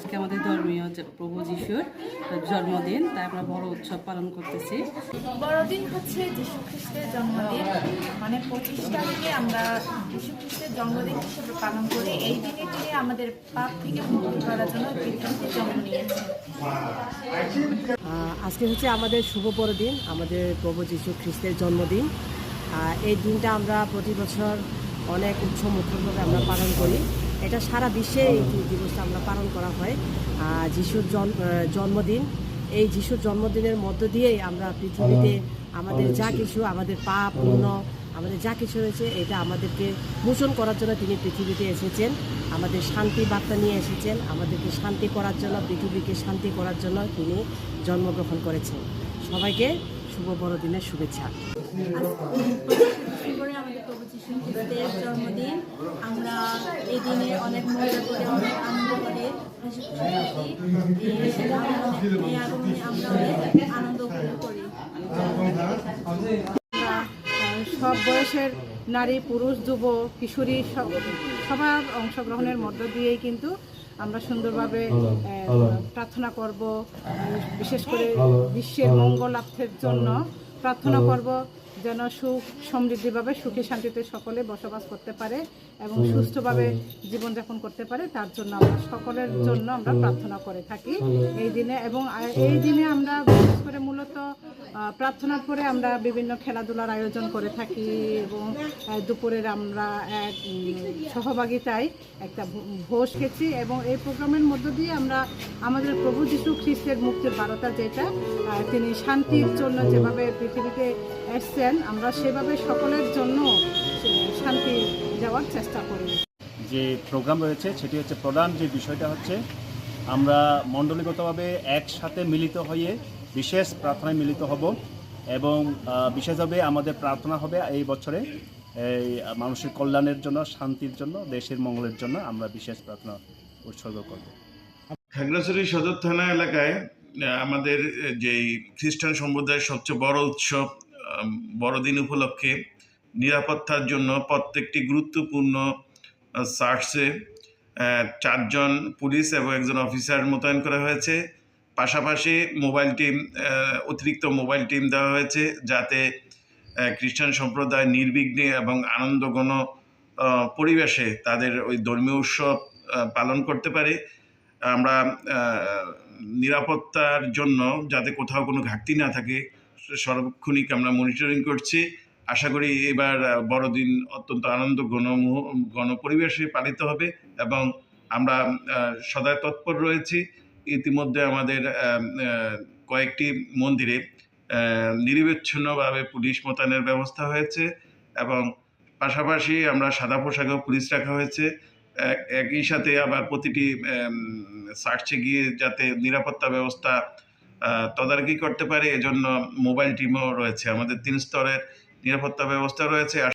আজকে আমাদের ধর্মীয় প্রভু যিশুর জন্মদিন তাই আমরা বড় উৎসব পালন করতেছি। বড়দিন হচ্ছে যীশু খ্রিস্টের জন্মদিন। মানে পঁচিশ তারিখে আমরা যীশু খ্রিস্টের জন্মদিন হিসেবে পালন করি। এই দিনে তিনি আমাদের পাপ থেকে মুক্তি করার জন্য বিজ্ঞানকে জন্ম নিয়েছেন আজকে হচ্ছে আমাদের শুভ বড়দিন আমাদের প্রভু যীশু খ্রিস্টের জন্মদিন। আহ, এই দিনটা আমরা প্রতি বছর অনেক উৎসব মুখরভাবে আমরা পালন করি। এটা সারা বিশ্বে এই দিবসটা আমরা পালন করা হয়। আহ, যিশুর জন্মদিন। এই যিশুর জন্মদিনের মধ্য দিয়েই আমরা পৃথিবীতে আমাদের যা কিছু আমাদের পাপ পুণ্য আমাদের যা কিছু রয়েছে এটা আমাদেরকে মোচন করার জন্য তিনি পৃথিবীতে এসেছেন। আমাদের শান্তি বার্তা নিয়ে এসেছেন। আমাদেরকে শান্তি করার জন্য পৃথিবীকে শান্তি করার জন্য তিনি জন্মগ্রহণ করেছেন। সবাইকে শুভ বড়দিনের শুভেচ্ছা। খ্রিস্টের জন্মদিন আমরা এই দিনে অনেক মজা করে অনেক আনন্দ করে আমরা আনন্দ উপভোগ করি। আমরা সব বয়সের নারী পুরুষ যুব কিশোরী সব সবার অংশগ্রহণের মধ্য দিয়েই কিন্তু আমরা সুন্দরভাবে প্রার্থনা করব বিশেষ করে বিশ্বের মঙ্গলার্থের জন্য প্রার্থনা করব। যেন সুখ সমৃদ্ধিভাবে সুখে শান্তিতে সকলে বসবাস করতে পারে এবং সুস্থভাবে জীবনযাপন করতে পারে তার জন্য আমরা সকলের জন্য আমরা প্রার্থনা করে থাকি এই দিনে। এবং এই দিনে আমরা বিশেষ করে মূলত আহ, প্রার্থনার পরে আমরা বিভিন্ন খেলাধুলার আয়োজন করে থাকি এবং দুপুরের আমরা এক সহভাগিতায় একটা ভোজ খেয়েছি এবং এই প্রোগ্রামের মধ্য দিয়ে আমরা আমাদের প্রভু যীশু খ্রিস্টের মুক্তির বার্তা যেটা তিনি শান্তির জন্য যেভাবে পৃথিবীতে এসছেন আমরা সেভাবে সকলের জন্য শান্তি দেওয়ার চেষ্টা করি। যে প্রোগ্রাম রয়েছে সেটি হচ্ছে প্রধান যে বিষয়টা হচ্ছে আমরা মণ্ডলীগতভাবে একসাথে মিলিত হয়ে বিশেষ প্রার্থনায় মিলিত হব এবং আহ, বিশেষভাবে আমাদের প্রার্থনা হবে এই বছরে এই মানুষের কল্যাণের জন্য শান্তির জন্য দেশের মঙ্গলের জন্য আমরা বিশেষ প্রার্থনা উৎসর্গ করব। খাগড়াছড়ি সদর থানা এলাকায় আমাদের যেই খ্রিস্টান সম্প্রদায়ের সবচেয়ে বড় উৎসব বড়দিন উপলক্ষে নিরাপত্তার জন্য প্রত্যেকটি গুরুত্বপূর্ণ সার্চে চারজন পুলিশ এবং একজন অফিসার মোতায়েন করা হয়েছে। পাশাপাশি মোবাইল টিম অতিরিক্ত মোবাইল টিম দেওয়া হয়েছে যাতে খ্রিস্টান সম্প্রদায় নির্বিঘ্নে এবং আনন্দঘন পরিবেশে তাদের ওই ধর্মীয় উৎসব পালন করতে পারে। আমরা নিরাপত্তার জন্য যাতে কোথাও কোনো ঘাটতি না থাকে সর্বক্ষণিক আমরা মনিটরিং করছি। আশা করি এবার বড়দিন অত্যন্ত আনন্দ, ঘন পরিবেশে পালিত হবে এবং আমরা সদায় তৎপর রয়েছি। ইতিমধ্যে আমাদের কয়েকটি মন্দিরে নিরবিচ্ছিন্নভাবে পুলিশ মোতায়েনের ব্যবস্থা হয়েছে এবং পাশাপাশি আমরা সাদা পোশাকেও পুলিশ রাখা হয়েছে। এক- একই সাথে আবার প্রতিটি সার্চে গিয়ে যাতে নিরাপত্তা ব্যবস্থা তদারকি করতে পারে এজন্য মোবাইল টিমও রয়েছে। আমাদের তিন স্তরের নিরাপত্তা ব্যবস্থা রয়েছে।